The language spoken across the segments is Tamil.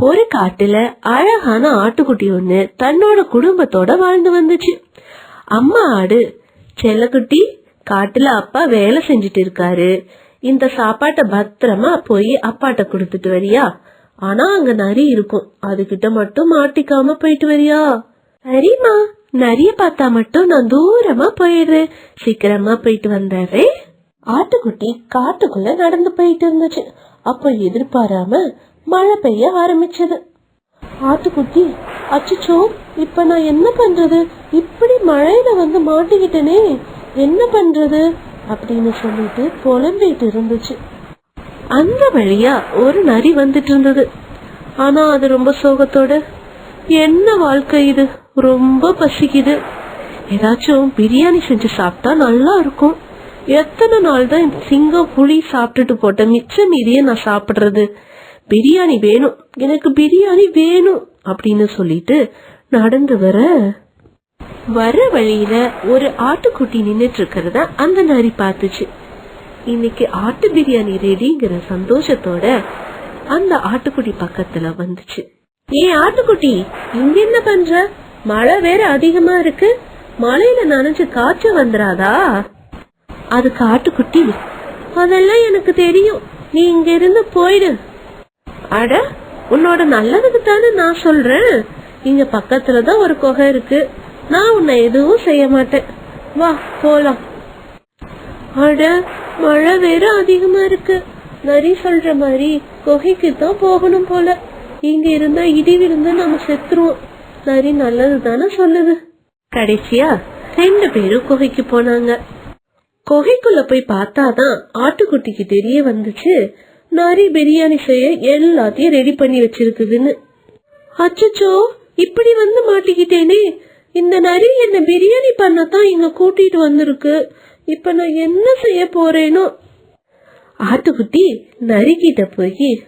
ஒரு காட்டுல அழகான ஆட்டுக்குட்டி ஒண்ணு தன்னோட குடும்பத்தோட வாழ்ந்து வந்துச்சு. அம்மா ஆடு செல்லக்குட்டி காட்டுல அப்பா வேலை செஞ்சுட்டு இருக்காரு. இந்த சாப்பாட்டை பத்திரமா போய் அப்பாட்ட கொடுத்துட்டு வரியா? ஆனா அங்க நரி இருக்கும். அதுகிட்ட மட்டும் மாட்டிக்காம போயிட்டு வரியா? சரிம்மா நரிய பார்த்தா மட்டும் நான் தூரமா போயிடுறேன். சீக்கிரமா போயிட்டு வந்துடுறேன் ஆட்டுக்குட்டி காட்டுக்குள்ள நடந்து போயிட்டு இருந்துச்சு. அப்ப எதிர்பாராம மழை பெய்ய ஆரம்பிச்சது. ஆட்டுக்குட்டி அச்சச்சோ இப்ப நான் என்ன பண்றது? இப்படி மழையில வந்து மாட்டிக்கிட்டனே என்ன பண்றது? அப்படின்னு சொல்லிட்டு புலம்பிட்டு இருந்துச்சு. அந்த வழியா ஒரு நரி வந்துட்டு இருந்தது. ஆனா அது ரொம்ப சோகத்தோட என்ன வாழ்க்கை இது? ரொம்ப பசிக்குது. ஏதாச்சும் பிரியாணி செஞ்சு சாப்பிட்டா நல்லா இருக்கும். எத்தனை நாள் தான் சிங்கம் புளி சாப்பிட்டுட்டு போட்ட மிச்சம் மீதியே நான் சாப்பிடுறது? பிரியாணி வேணும். எனக்கு பிரியாணி வேணும் அப்படின்னு சொல்லிட்டு நடந்து வர வர வழியில ஒரு ஆட்டுக்குட்டி நின்னுட்டு இருக்கிறத அந்த நரி பார்த்துச்சு. இன்னைக்கு ஆட்டு பிரியாணி ரெடிங்கிற சந்தோஷத்தோட அந்த ஆட்டுக்குட்டி பக்கத்துல வந்துச்சு. ஏன் ஆட்டுக்குட்டி இங்க என்ன பண்ற? மழை வேற அதிகமா இருக்கு. மழையில நனைஞ்சு காய்ச்சல் வந்துடாதா அதுக்கு ஆட்டுக்குட்டி அதெல்லாம் எனக்கு தெரியும். நீ இங்க இருந்து போயிடு அட உன்னோட நல்லதுக்கு தானே நான் சொல்றேன். இங்க பக்கத்துலதான் ஒரு குகை இருக்கு. நான் உன்னை எதுவும் செய்ய மாட்டேன். வா போலாம். அட மழை வேற அதிகமா இருக்கு. நரி சொல்ற மாதிரி குகைக்கு தான் போகணும் போல. இங்க இருந்தா இடி விழுந்து நம்ம செத்துருவோம். நரி நல்லது தானே சொல்லுது. கடைசியா ரெண்டு பேரும் குகைக்கு போனாங்க. குகைக்குள்ள போய் பார்த்தாதான் ஆட்டுக்குட்டிக்கு தெரிய வந்துச்சு. நரி பிரியாணி செய்ய எல்லாத்தையும் ரெடி பண்ணி வச்சிருக்குதுன்னு. அச்சச்சோ இப்படி வந்து மாட்டிக்கிட்டேனே. இந்த நரி என்ன பிரியாணி பண்ணத்தான் இங்க கூட்டிட்டு வந்திருக்கு. இப்ப நான் என்ன செய்ய போறேனோ? ஆட்டுக்குட்டி நரி கிட்ட போய்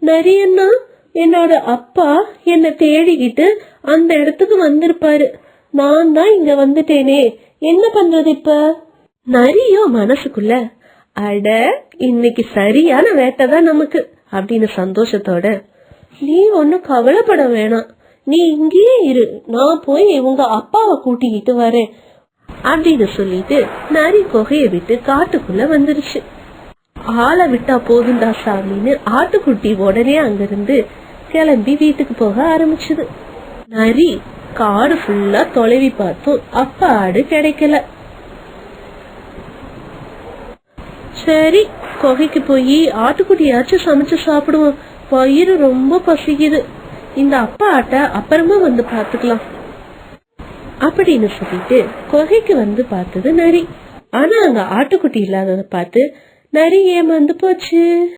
நரி அண்ணா என்னோட அப்பா என்ன தேடிக்கிட்டு அந்த இடத்துக்கு வந்திருப்பாரு. நான் தான் இங்க வந்துட்டேனே. என்ன பண்றது இப்ப? நரியோ மனசுக்குள்ள அட இன்னைக்கு சரியான வேட்டை தான் நமக்கு அப்படின்னு சந்தோஷத்தோட நீ ஒன்னும் கவலைப்பட வேணாம். நீ இங்கேயே இரு. நான் போய் உங்க அப்பாவை கூட்டிக்கிட்டு வரேன் அப்படின்னு சொல்லிட்டு நரி குகைய விட்டு காட்டுக்குள்ள வந்துருச்சு. ஆளை விட்டா போதுண்டா சாமின்னு ஆட்டுக்குட்டி உடனே அங்கிருந்து கிளம்பி வீட்டுக்கு போக ஆரம்பிச்சது. நரி காடு ஃபுல்லா தொலைவி பார்த்தும் அப்பா ஆடு கிடைக்கல. சரி குகைக்கு போய் ஆட்டுக்குட்டியாச்சும் சமைச்சு சாப்பிடுவோம். வயிறு ரொம்ப பசிக்குது. இந்த அப்பா ஆட்டை அப்புறமா வந்து பாத்துக்கலாம் அப்படின்னு சொல்லிட்டு குகைக்கு வந்து பார்த்தது நரி. ஆனா அங்க ஆட்டுக்குட்டி இல்லாததை பார்த்து நரி ஏமாந்து போச்சு.